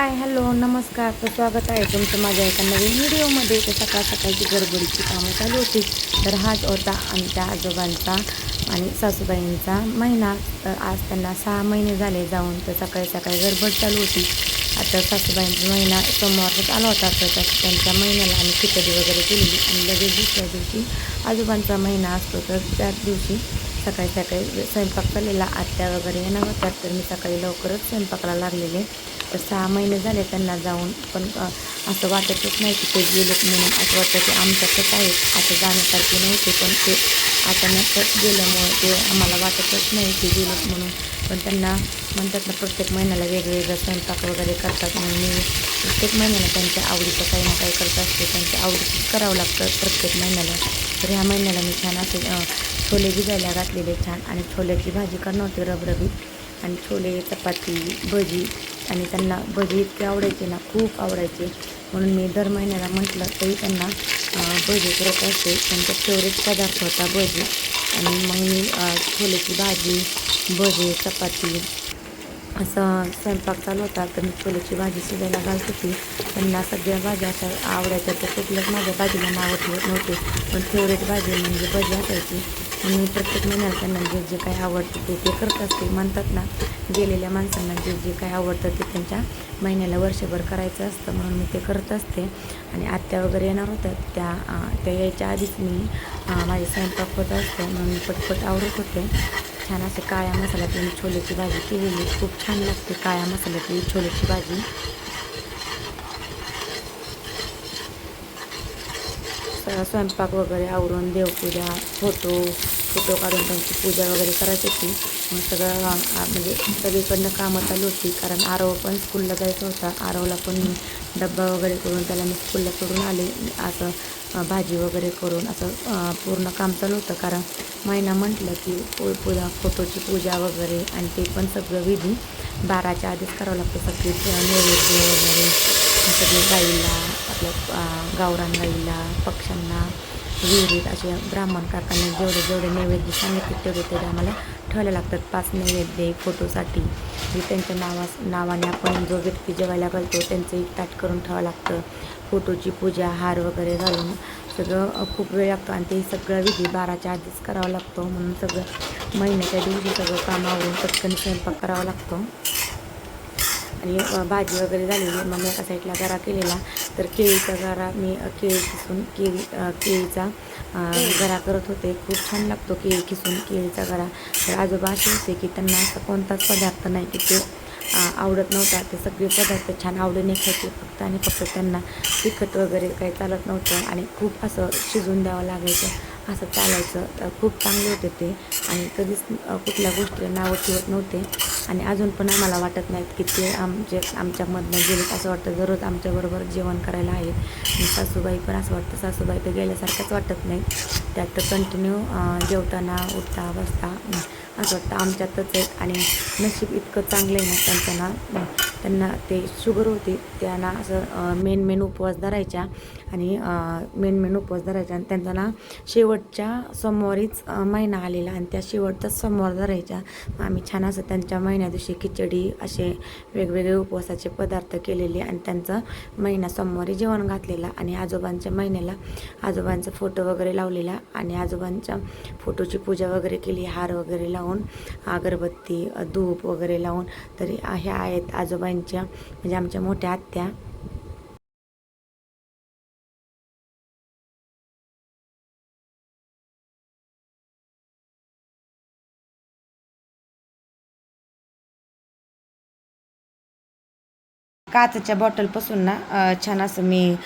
Hi hello नमस्कार. तर स्वागत आहे तुमचं माझ्या एका नवीन व्हिडिओमध्ये. तर सकाळ सकाळची गडबडीची कामं चालू होती. तर हाच होता आमच्या आजोबांचा आणि सासूबाईंचा महिना. तर आज त्यांना सहा महिने झाले जाऊन तर सकाळी सकाळी गडबड चालू होती. आता सासूबाईंचा महिना सोमवारच आला होता. तर त्यांच्या महिन्याला आम्ही खिचडी वगैरे केलेली आणि लगेच दुसऱ्या दिवशी आजोबांचा महिना असतो तर त्याच दिवशी सकाळी सकाळी स्वयंपाक केलेला आत्या वगैरे येणार होतात तर मी सकाळी लवकरच स्वयंपाकाला लागलेले. तर सहा महिने झाले त्यांना जाऊन पण असं वाटतच नाही की ते गेले म्हणून. असं वाटतं की आमच्यातच आहेत असं जाण्यासारखे नव्हते पण ते अचानकच गेल्यामुळे ते आम्हाला वाटतच नाही की गेलेत म्हणून. पण त्यांना म्हणतात ना प्रत्येक महिन्याला वेगवेगळं स्वयंपाक वगैरे करतात म्हणून मी प्रत्येक महिन्याला त्यांच्या आवडीचं काही ना काही करत असते. त्यांच्या आवडीचं करावं लागतं प्रत्येक महिन्याला. तर ह्या महिन्याला मी छान असे छोले भिजायला घातलेले छान. आणि छोल्याची भाजी करणार होते रबरबीत आणि छोले चपाती भजी आणि त्यांना भजी इतके आवडायचे ना खूप आवडायचे. म्हणून मी दर महिन्याला म्हटलं तरी त्यांना भजी करत असते. त्यांचा फेवरेट पदार्थ होता भजी. आणि मग मी छोलेची भाजी भजी चपाती असं स्वयंपाक चालू होता. तर मी छोलेची भाजी शिजायला घालत होती. त्यांना सगळ्या भाज्या अशा आवडायच्या. तर कुठल्याच माझ्या भाजीला नावं ठेवत नव्हते. पण फेवरेट भाजी म्हणजे भजी असायची. मी प्रत्येक महिन्याला त्यांना म्हणजे जे जे काय आवडतं ते ते करत असते म्हणतात ना गेलेल्या माणसांना जे जे काय आवडतं ते त्यांच्या महिन्याला वर्षभर करायचं असतं म्हणून मी ते करत असते. आणि आत्या वगैरे येणार होत्या त्या त्या यायच्या आधीच मी माझे स्वयंपाक होत असते म्हणून मी पटपट आवडत होते. छान असे काळ्या मसाल्यातली छोल्याची छोलेची भाजी केलेली खूप छान लागते काळ्या मसाल्यातली छोलेची भाजी. स- स्वयंपाक वगैरे आवरून देवपूजा फोटो फोटो काढून त्यांची पूजा वगैरे करायची होती. मग सगळं म्हणजे सगळीकडनं कामं चालू होती कारण आरव पण स्कूलला जायचं होता. आरवला पण डब्बा वगैरे करून त्याला मी स्कूलला सोडून आले. असं भाजी वगैरे करून असं पूर्ण काम चालू होतं. कारण महिना म्हटलं की पूजा फोटोची पूजा वगैरे आणि ते पण सगळं विधी बाराच्या आधीच करावं लागतं. सगळी नैवेद्य वगैरे सगळे गाईला आपल्या अ, गावरान गाईला पक्ष्यांना विहिरीत असे ब्राह्मण काकांनी जेवढे जेवढे नैवेद्य सांगितले तेवढे तेवढे आम्हाला ठेवायला लागतात. पाच नैवेद्य फोटोसाठी. जे त्यांच्या नावा नावाने आपण जो व्यक्ती जेवायला घालतो त्यांचं एक ताट करून ठेवावं लागतं. फोटोची पूजा हार वगैरे घालून सगळं खूप वेळ लागतो आणि ते सगळं विधी बाराच्या आधीच करावा लागतो. म्हणून सगळं महिन्याच्या दिवशी सगळं कामावरून पटकन स्वयंपाक करावा लागतो. आणि भाजी वगैरे झालेली मग मी एका साईडला गारा केलेला. तर केळीचा गरा मी केळी किसून केळी केळीचा गरा करत होते. खूप छान लागतो केळी किसून केळीचा गरा. तर आजोबा असे होते की त्यांना असा कोणताच पदार्थ नाही की ते आवडत नव्हता. ते सगळे पदार्थ छान आवडीने खायचे. फक्त आणि फक्त त्यांना तिखट वगैरे काही चालत नव्हतं. आणि खूप असं शिजून द्यावं लागायचं. असं चालायचं. तर खूप चांगले होते ते. आणि कधीच कुठल्या गोष्टीला नावं ठेवत नव्हते. आणि अजून पण आम्हाला वाटत नाहीत की ते आमचे आमच्यामधनं गेलेत असं वाटतं दररोज आमच्याबरोबर जेवण करायला आहेत. आणि सासूबाई पण असं वाटतं सासूबाई तर गेल्यासारखंच वाटत नाही त्यात तर कंटिन्यू जेवताना उठता बसता असं वाटतं. आमच्यातच आहेत. आणि नशीब इतकं चांगलं आहे ना त्यांचं ना त्यांना ते शुगर होती त्यांना असं मेन मेन उपवास धरायच्या. आणि मेन मेन उपवास धरायचा आणि त्यांचा ना शेवटच्या सोमवारीच महिना आलेला आणि त्या शेवटचाच सोमवार धरायच्या. आम्ही छान असं त्यांच्या महिन्या दिवशी खिचडी असे वेगवेगळे उपवासाचे पदार्थ केलेले आणि त्यांचं महिना सोमवारी जेवण घातलेला आणि आजोबांच्या महिन्याला आजोबांचा फोटो वगैरे लावलेला आणि आजोबांच्या फोटोची पूजा वगैरे केली हार वगैरे लावून अगरबत्ती धूप वगैरे लावून. तरी ह्या आहेत आजोबांच्या म्हणजे आमच्या मोठ्या आत्या. काचेच्या बॉटलपासून ना छान असं मी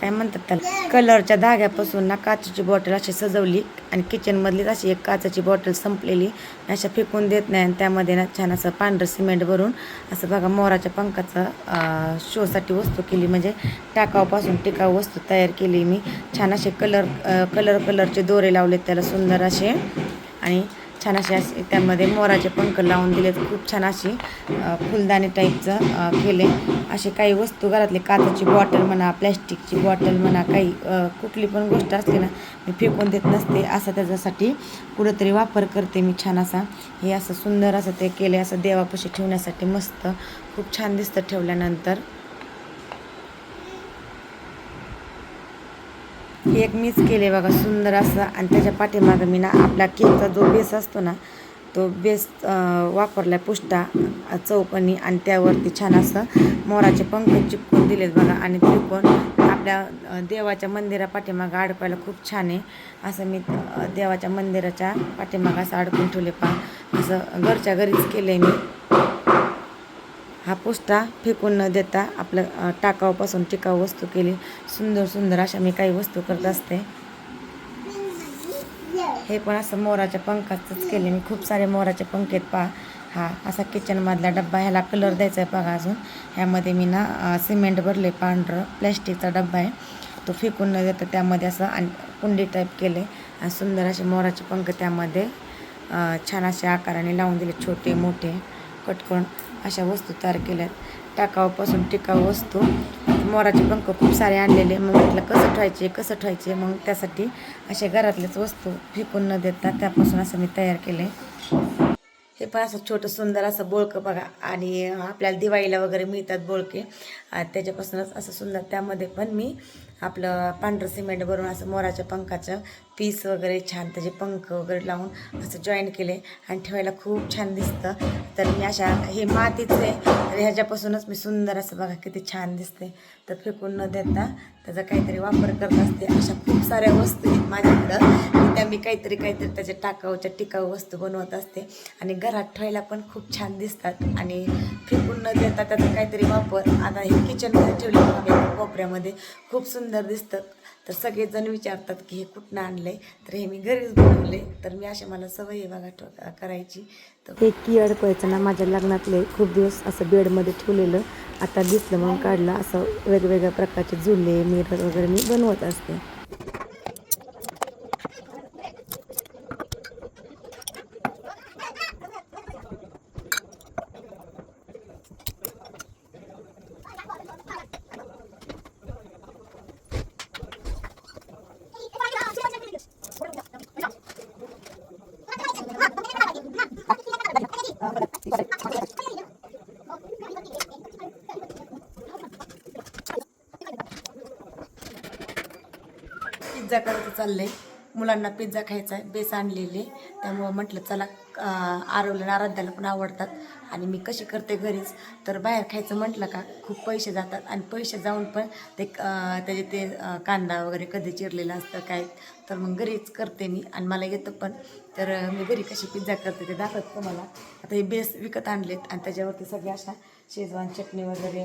काय म्हणतात त्याला? कलरच्या धाग्यापासून ना काचेची बॉटल अशी सजवली आणि किचनमधलीच अशी एक काचेची बॉटल संपलेली. अशा फेकून देत नाही आणि त्यामध्ये ना छान असं पांढरं सिमेंट भरून असं बघा मोराच्या पंखाचं शोसाठी वस्तू केली. म्हणजे टाकावपासून टिकाऊ वस्तू तयार केली मी. छान असे कलर कलर कलरचे दोरे लावलेत त्याला सुंदर असे. आणि छान असे असे त्यामध्ये मोराचे पंख लावून दिलेत. खूप छान अशी फुलदाणी टाईपचं केले. असे काही वस्तू घरातले काचाची बॉटल म्हणा प्लॅस्टिकची बॉटल म्हणा काही कुठली पण गोष्ट असली ना मी फेकून देत नसते. असं त्याच्यासाठी कुठंतरी वापर करते मी छान असा. हे असं सुंदर असं ते केले असं देवापाशी ठेवण्यासाठी मस्त खूप छान दिसतं ठेवल्यानंतर. एक मीच केले बघा सुंदर असं. आणि त्याच्या पाठीमागं मी ना आपला केकचा जो बेस असतो ना तो बेस वापरला पुष्टा चौकणी आणि त्यावरती छान असं मोराचे पंख चिपकून दिलेत बघा. आणि त्रिकोण आपल्या देवाच्या मंदिरा पाठीमागं अडकवायला खूप छान आहे. असं मी देवाच्या मंदिराच्या पाठीमागं असं अडकून ठेवले पा असं घरच्या घरीच केलं आहे मी. हा पुष्टा फेकून न देता आपलं टाकावपासून टिकाऊ वस्तू केली. सुंदर सुंदर अशा मी काही वस्तू करत असते. हे पण असं मोराच्या पंखाचंच केले. मी खूप सारे मोराचे पंख आहेत पहा. हा असा किचनमधला डब्बा ह्याला कलर द्यायचा आहे बघा अजून. ह्यामध्ये मी ना सिमेंट भरले पांढरं प्लॅस्टिकचा डब्बा आहे. तो फेकून न देता त्यामध्ये असं आणि कुंडी टाईप केले. आणि सुंदर असे मोराचे पंख त्यामध्ये छान असे आकाराने लावून दिले छोटे मोठे. कट करून अशा वस्तू तयार केल्यात. टाकाऊपासून टिकाऊ वस्तू. मोराचे पंख खूप सारे आणलेले. मग म्हटलं कसं ठेवायचे कसं ठेवायचे? मग त्यासाठी अशा घरातल्याच वस्तू फेकून न देता त्यापासून असं मी तयार केले. हे पण असं छोटं सुंदर असं बोळकं बघा. आणि आपल्याला दिवाळीला वगैरे मिळतात बोळके. त्याच्यापासूनच असं सुंदर त्यामध्ये पण मी आपलं पांढरं सिमेंट भरून असं मोराच्या पंखाचं पीस वगैरे छान त्याचे पंख वगैरे लावून असं जॉईन केले आणि ठेवायला खूप छान दिसतं. तर मी अशा हे मातीचं आहे तर ह्याच्यापासूनच मी सुंदर असं बघा किती छान दिसते. तर फेकून न देता त्याचा काहीतरी वापर करत असते. अशा खूप साऱ्या वस्तू आहेत माझ्याकडं. आणि त्या मी काहीतरी काहीतरी त्याच्या टाकाऊच्या टिकाऊ वस्तू बनवत असते. आणि घरात ठेवायला पण खूप छान दिसतात. आणि फेकून न देता त्याचा काहीतरी वापर. आता हे किचनमध्ये ठेवले कोपऱ्यामध्ये खूप सुंदर दिसतं तर सगळेजण विचारतात की हे कुठनं आणलं आहे तर हे मी घरीच बनवले तर मी अशा मला सवय आहे बघा करायची. तर हे की अडकवायचं ना माझ्या लग्नातले खूप दिवस असं बेडमध्ये ठेवलेलं. आता दिसलं म्हणून काढलं. असं वेगवेगळ्या प्रकारचे झुले मिरर वगैरे मी बनवत असते. पिझ्झा करायचं आहे मुलांना पिझ्झा खायचा आहे बेस आणलेले. त्यामुळं म्हटलं चला अं, आराध्याला पण आवडतात. आणि मी कशी करते घरीच. तर बाहेर खायचं म्हटलं का खूप पैसे जातात. आणि पैसे जाऊन पण ते त्याचे ते कांदा वगैरे कधी चिरलेलं असतं काय तर मग घरीच करते मी. आणि मला येतं पण. तर मी घरी कशी पिझ्झा करते ते दाखवत तुम्हाला. आता हे बेस विकत आणलेत आणि त्याच्यावरती सगळ्या अशा शेजवान चटणी वगैरे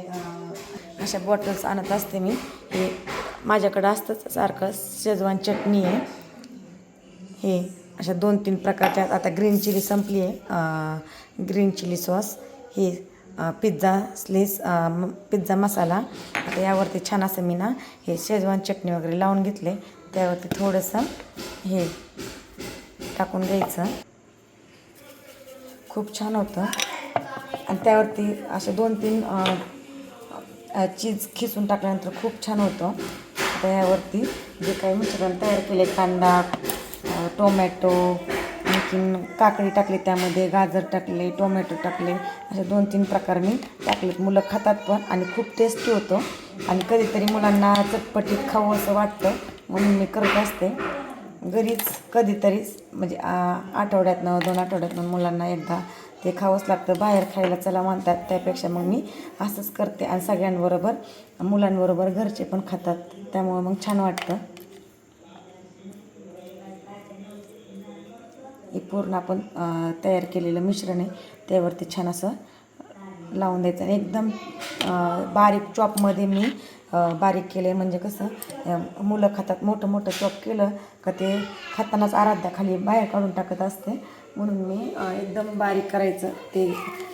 अशा बॉटल्स आणत असते मी. हे माझ्याकडं असतंच सारखं शेजवान चटणी आहे. हे अशा दोन तीन प्रकारच्या आता ग्रीन चिली संपली आहे. Green chilli sauce. हे पिझ्झा स्लीस पिझ्झा मसाला. आता यावरती छान असं मी ना हे शेजवान चटणी वगैरे लावून घेतले. त्यावरती थोडंसं हे टाकून घ्यायचं खूप छान होतं. आणि त्यावरती असे दोन तीन चीज खिसून टाकल्यानंतर खूप छान होतं. आता जे काही मिश्रण तयार केले कांदा टोमॅटो आणखीन काकडी टाकली त्यामध्ये गाजर टाकले टोमॅटो टाकले असे दोन तीन प्रकार मी टाकलेत. मुलं खातात पण आणि खूप टेस्टी होतं. आणि कधीतरी मुलांना चटपटीत खावं असं वाटतं म्हणून मी करत असते. घरीच कधीतरीच म्हणजे आ, आठवड्यातनं दोन आठवड्यातनं मुलांना एकदा ते खावंच लागतं. बाहेर खायला चला म्हणतात. त्यापेक्षा मग मी असंच करते. आणि सगळ्यांबरोबर मुलांबरोबर घरचे पण खातात. त्यामुळं मग छान वाटतं. हे पूर्ण आपण तयार केलेलं मिश्रण आहे. त्यावरती छान असं लावून द्यायचं. आणि एकदम बारीक चॉपमध्ये मी बारीक बारीक केले म्हणजे कसं मुलं खातात. मोठं मोठं चॉप केलं का ते खातानाच आराध्या खाली बाहेर काढून टाकत असते. म्हणून मी एकदम बारीक करायचं ते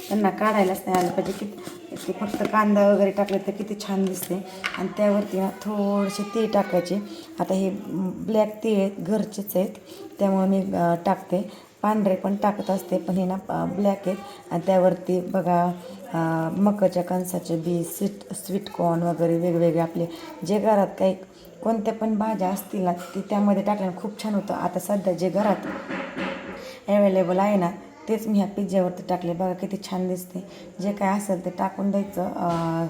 त्यांना काढायलाच नाही आलं पाहिजे. किती ते फक्त कांदा वगैरे टाकले तर किती छान दिसते. आणि त्यावरती ना थोडेसे तीळ टाकायचे. आता हे ब्लॅक तीळ आहेत घरचेच आहेत. त्यामुळे मी टाकते. पांढरे पण टाकत असते पण हे ना ब्लॅक आहेत. आणि त्यावरती बघा मकाच्या कणसाचे बी स्वीट स्वीट कॉर्न वगैरे वेगवेगळे आपले. जे घरात काही कोणत्या पण भाज्या असतील ना ती त्यामध्ये टाकल्याने खूप छान होतं. आता सध्या जे घरात अवेलेबल आहे ना तेच मी ह्या पिझ्झ्यावरती टाकले. बघा किती छान दिसते. जे काय असेल ते टाकून द्यायचं.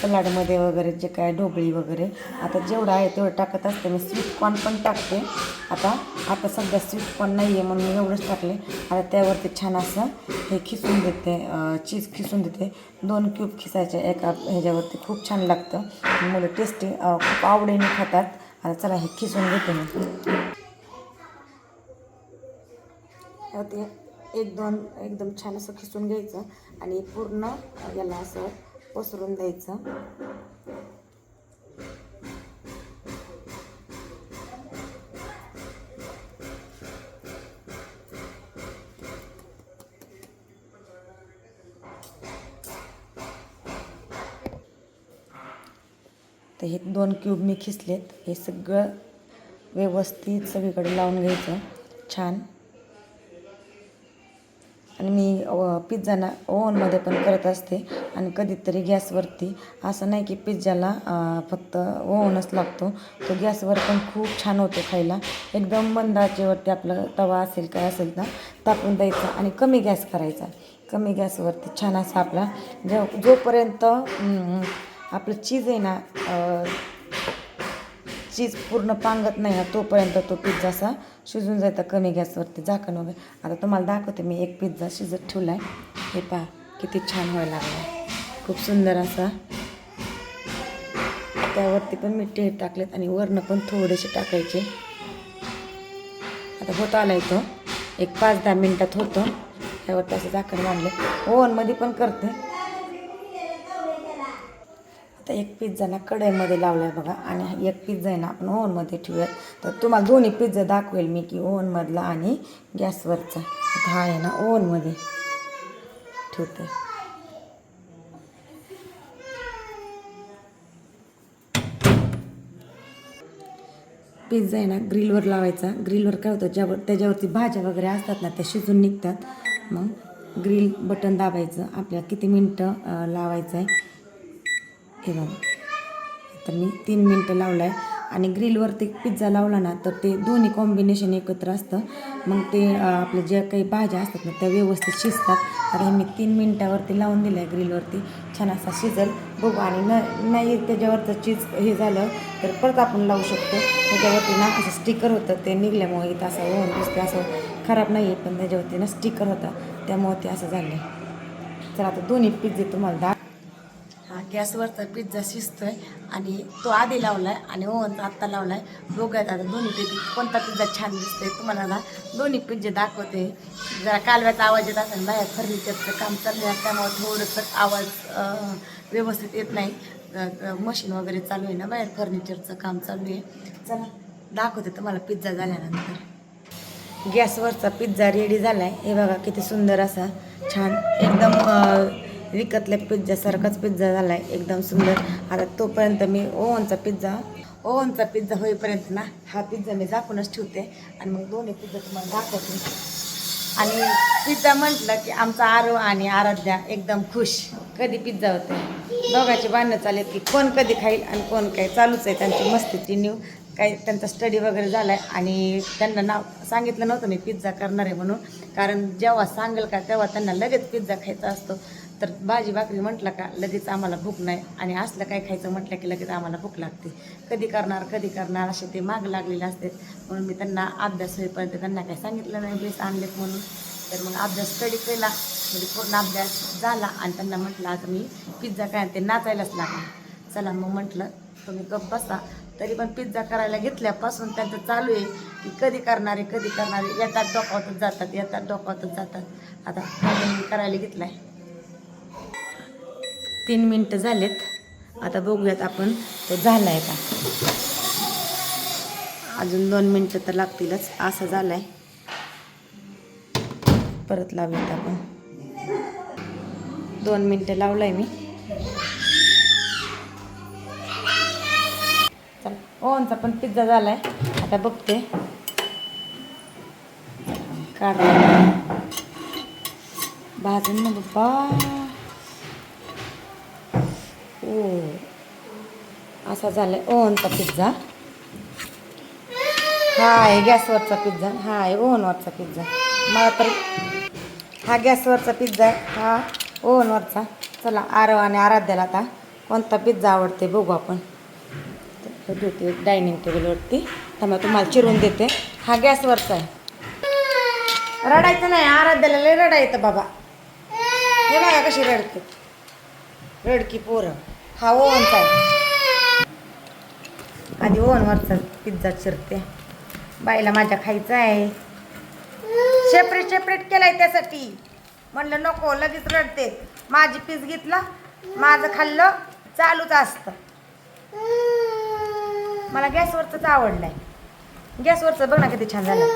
सलाडमध्ये वगैरे जे काय ढोबळी वगैरे. आता जेवढं आहे तेवढं टाकत असते. मी स्वीट कॉर्न पण टाकते. आता आता सध्या स्वीट कॉर्न नाही आहे म्हणून मी एवढंच टाकले. आता त्यावरती छान असं हे खिसून देते. चीज खिसून देते. दोन क्यूब खिसायचे. एका ह्याच्यावरती खूप छान लागतं. मुलं टेस्टी खूप आवडीने खातात. आता चला हे खिसून घेते मी. त्यात ते एक दोन एकदम छान असं खिसून घ्यायचं आणि पूर्ण याला असं पसरून द्यायचं. तर हे दोन क्यूब मी खिसलेत. हे सगळं व्यवस्थित सगळीकडे लावून घ्यायचं. छान. आणि मी पिझ्झाना पिझ्झा ना ओव्हनमध्ये पण करत असते आणि कधीतरी गॅसवरती असं नाही की पिझ्झाला फक्त ओव्हनच लागतो. तो गॅसवर पण खूप छान होतो खायला. एकदम मंदाचेवरती आपला आपलं तवा असेल काय असेल तर तापून द्यायचा आणि कमी गॅस करायचा. कमी गॅसवरती छान असा आपला जो जोपर्यंत आपलं चीज आहे ना चीज पूर्ण पांगत नाही ना तोपर्यंत तो पिझ्झा असा शिजून जायचा कमी गॅसवरती झाकण वगैरे. आता तुम्हाला दाखवते मी एक पिझ्झा शिजत ठेवला आहे हे पहा किती छान व्हायला लागला खूप सुंदर असा. त्यावरती पण मी टेट टाकलेत आणि वरनं पण थोडेसे टाकायचे. आता होत आला तो. एक पाच दहा मिनटात होतं. त्यावरती असं झाकण बांधलं ओव्हनमध्ये पण करते. आता एक पिझ्झा ना कढईमध्ये लावला आहे बघा. आणि हा एक पिझ्झा आहे ना आपण ओव्हनमध्ये ठेवूयात. तर तुम्हाला दोन्ही पिझ्झा दाखवेल मी की ओव्हनमधला आणि गॅसवरचा. हा आहे ना ओव्हनमध्ये ठेवते. पिझ्झा आहे ना ग्रिलवर लावायचा. ग्रिलवर काय होतं ज्यावर त्याच्यावरती भाज्या वगैरे असतात ना त्या शिजून निघतात. मग ग्रिल बटन दाबायचं. आपल्याला किती मिनटं लावायचं आहे हे बघा. तर मी तीन मिनटं लावलं आहे आणि ग्रिलवरती पिझ्झा लावला ना तर ते दोन्ही कॉम्बिनेशन एकत्र असतं. मग ते आपल्या ज्या काही भाज्या असतात ना त्या व्यवस्थित शिजतात. तर हे मी तीन मिनटावरती लावून दिलं आहे ग्रिलवरती. छान असा शिजल. बघू आणि न नाही त्याच्यावरचं चीज हे झालं तर परत आपण लावू शकतो. त्याच्यावरती ना असं स्टिकर होतं ते निघल्यामुळे इथं असं होऊन दिसते असं खराब नाही आहे पण त्याच्यावरती ना स्टिकर होता. त्यामुळे ते असं झालं आहे चला आता दोन्ही पिझ्झे तुम्हाला दाख गॅसवरचा पिझ्झा शिजतोय आणि तो आधी लावलाय आणि ओव्हनचा आत्ता लावलाय. बघूयात आता दोन्हीपैकी कोणता पिझ्झा छान दिसतोय तुम्हाला ना दोन्ही पिझ्झे दाखवते. जरा कालव्याचा आवाज येत असेल बाहेर फर्निचरचं काम चालू आहे त्यामुळे थोडंसं आवाज व्यवस्थित येत नाही. मशीन वगैरे चालू आहे ना बाहेर फर्निचरचं काम चालू आहे. चला दाखवते तुम्हाला पिझ्झा झाल्यानंतर. गॅसवरचा पिझ्झा रेडी झाला आहे हे बघा किती सुंदर असा छान. एकदम विकतल्या पिझ्झासारखाच पिझ्झा झाला आहे एकदम सुंदर. आता तोपर्यंत मी ओवनचा पिझ्झा ओवनचा पिझ्झा होईपर्यंत ना हा पिझ्झा मी झाकूनच ठेवते. आणि मग दोन्ही पिझ्झा तुम्हाला दाखवते. आणि पिझ्झा म्हटलं की आमचा आरव आणि आराध्या एकदम खुश. कधी पिझ्झा होते दोघांचे भांडणं चालेल की कोण कधी खाईल आणि कोण काय चालूच आहे. त्यांची मस्तीची न्यू काही त्यांचा स्टडी वगैरे झाला आहे आणि त्यांना नाव सांगितलं नव्हतं मी पिझ्झा करणार आहे म्हणून. कारण जेव्हा सांगेल का तेव्हा त्यांना लगेच पिझ्झा खायचा असतो. तर भाजी भाकरी म्हटलं का लगेच आम्हाला भूक नाही. आणि असलं काय खायचं म्हटलं की लगेच आम्हाला भूक लागते. कधी करणार कधी करणार असे ते माग लागलेले असतात. म्हणून मी त्यांना अभ्यास होईपर्यंत त्यांना काही सांगितलं नाही बेस आणलेत म्हणून. तर मग अभ्यास स्टडी केला. म्हणजे पूर्ण अभ्यास झाला आणि त्यांना म्हटलं आता मी पिझ्झा काय ते नाचायलाच लागला चला मग म्हटलं तुम्ही गप्प बसा. तरी पण पिझ्झा करायला घेतल्यापासून त्यांचं चालू आहे की कधी करणारे कधी करणारे येतात डोकावतच जातात येतात डोकावतच जातात. आता मी करायला घेतलाय. तीन मिनटं झालेत. आता बघूयात आपण तो झाला आहे का? अजून दोन मिनटं तर लागतीलच असं झालं आहे परत लावूयात आपण. दोन मिनटं लावलं आहे मी. चल ओनचा पण पिझ्झा झाला आहे आता बघते. काढ. भाजून ना बाबा ओ. असा झाला ओव्हनचा पिझ्झा हा आहे गॅसवरचा पिझ्झा हा आहे ओव्हनवरचा पिझ्झा मला तर हा गॅसवरचा पिझ्झा आहे. हा ओव्हनवरचा चला आरव आणि आराध्याला आता कोणता पिझ्झा आवडते बघू आपण. देते डायनिंग टेबलवरती त्यामुळे तुम्हाला चिरून देते. हा गॅसवरचा आहे. रडायचं नाही आराध्याला लय रडायचं बाबा. हे बघा कशी रडते. रडकी पोरं. हा ओव्हनचा आहे. आधी ओवनवरचा पिझ्झा चिरते. बाईला माझ्या खायचं आहे. सेपरेट सेपरेट केलाय त्यासाठी. म्हणलं नको लगेच रडते. माझी पीस घेतला माझं खाल्लं चालूच असतं. मला गॅसवरचंच आवडलंय. गॅसवरचं बघ ना किती छान झालं.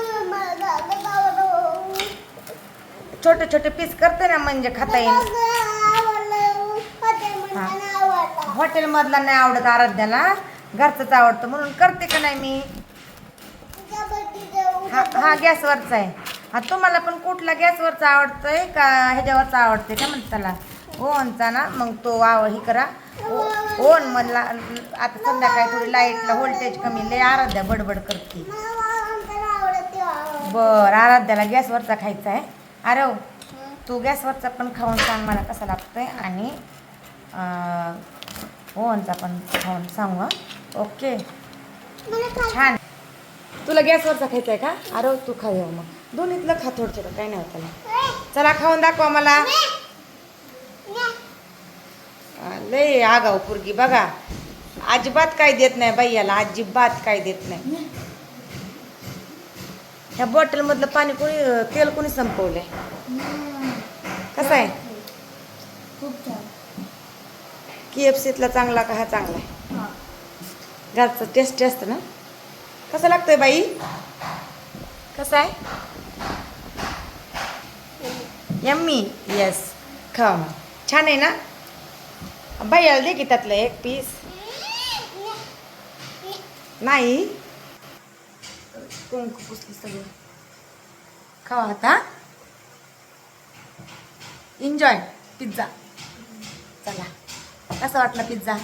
छोटे छोटे पीस करते ना म्हणजे खाता येईल. हॉटेलमधला नाही आवडत आराध्याला. घरचंच आवडतं म्हणून करते का नाही मी? हा हा गॅसवरचा आहे. हा तुम्हाला पण कुठला गॅसवरचा आवडतोय का ह्याच्यावरचा आवडतोय का म्हणताला त्याला ओव्हनचा ना मग तो वाव हे करा ओन मधला आता संध्याकाळी थोडी लाईटला व्होल्टेज कमी लय आराध्या बडबड करते. बर आराध्याला गॅसवरचा खायचा आहे. अरे हो, तू गॅसवरचा पण खाऊन सांग मला कसा लागतोय आणि अं, ओव्हनचा पण खाऊन सांग हं. ओके. छान. तुला गॅसवरचा खायचा आहे का? अरे हो, तू खा येऊ मग. दोन्हीतलं खा थोडं थोडं काही नाही होत चला खाऊन दाखवा मला. लय आगाव पुरगी बघा. अजिबात काय देत नाही बाई याला अजिबात काय देत नाही. ह्या बॉटलमधलं पाणी कोणी तेल कोणी संपवलंय? कसं आहे? के एफ सीतला चांगला का हा चांगला आहे? घरचं टेस्टी असतं ना? कसं लागतंय बाई? कसं आहे? यम्मी येस खा मग. छान आहे ना? बाई दे की त्यातलं एक पीस नाही? कुंकू पुसली सगळं? खावा आता. एन्जॉय पिझ्झा चला. कसा वाटला पिझ्झा